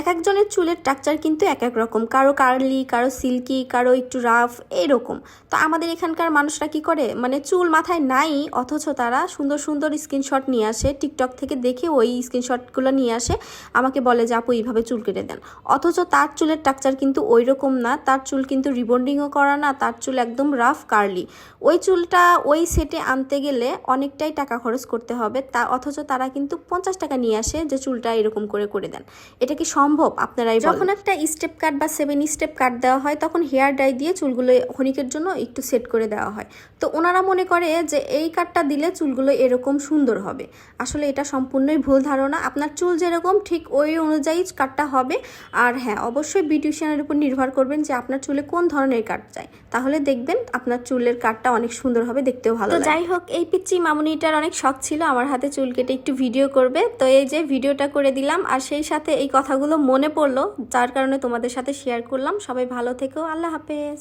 এক একজনের চুলের স্ট্রাকচার কিন্তু এক এক রকম। কারও কার্লি কারও সিল্কি কারও একটু রাফ এইরকম তো আমাদের এখানকার মানুষরা কি করে? মানে চুল মাথায় নাই, অথচ তারা সুন্দর সুন্দর স্ক্রিনশট নিয়ে আসে। টিকটক থেকে দেখে ওই স্ক্রিনশটগুলো নিয়ে আসে। আমাকে বলে যে, আপু, এইভাবে চুল কেটে দেন। অথচ তার চুলের স্ট্রাকচার কিন্তু ওই রকম না। তার চুল কিন্তু রিবন্ডিংও করা না। তার চুল একদম রাফ কার্লি ওই চুলটা ওই সেটে আনতে গেলে অনেকটাই টাকা খরচ করতে হবে। তা অথচ তারা কিন্তু পঞ্চাশ টাকা নিয়ে আসে যে, চুলটা এরকম করে করে দেন। এটা কি সম্ভব? আপনারাই যখন একটা স্টেপ কাট বা সেভেন স্টেপ কাট দেওয়া হয় তখন হেয়ার ডাই দিয়ে চুলগুলো ক্ষণিকের জন্য একটু সেট করে দেওয়া হয়। তো ওনারা মনে করে যে এই কাটটা দিলে চুলগুলো এরকম সুন্দর হবে। আসলে এটা সম্পূর্ণই ভুল ধারণা। আপনার চুল যেরকম ঠিক ওই অনুযায়ী কাটটা হবে। আর হ্যাঁ অবশ্যই বিউটিশিয়ানের উপর নির্ভর করবেন যে আপনার চুলে কোন ধরনের কাট চাই। তাহলে দেখবেন আপনার চুলের কাটটা অনেক সুন্দর হবে দেখতেও ভালো তো যাই হোক এই পিচ্ছি মামুনিটার অনেক শখ ছিল। আমার হাতে চুল কেটে একটু ভিডিও করবে। তো এই যে ভিডিওটা করে দিলাম। আর সেই সাথে এই কথাগুলো মনে পড়ল যার কারণে তোমাদের সাথে শেয়ার করলাম। সবাই ভালো থেকো আল্লাহ হাফেজ।